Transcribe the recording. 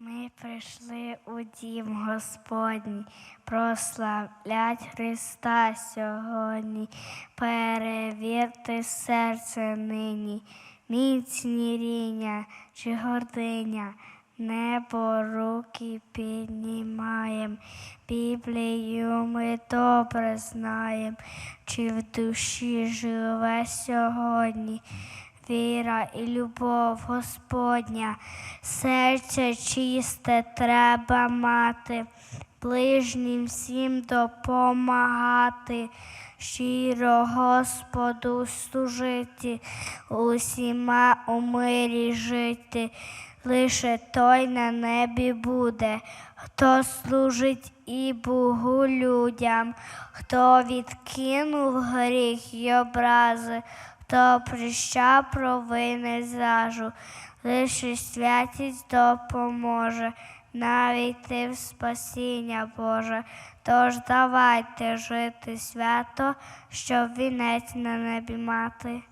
Ми прийшли у дім Господній, прославлять Христа сьогодні, перевірте серце нині, міцні ріння чи гординя, небо руки піднімаєм, Біблію ми добре знаєм, чи в душі живе сьогодні? Віра і любов Господня, серце чисте треба мати, ближнім всім допомагати, щиро Господу служити, усіма у мирі жити. Лише той на небі буде, хто служить і Богу людям, хто відкинув гріх й образи, хто прища провини зажу, лише святість допоможе, навіть ти в спасіння Боже. Тож давайте жити свято, щоб вінець на небі мати.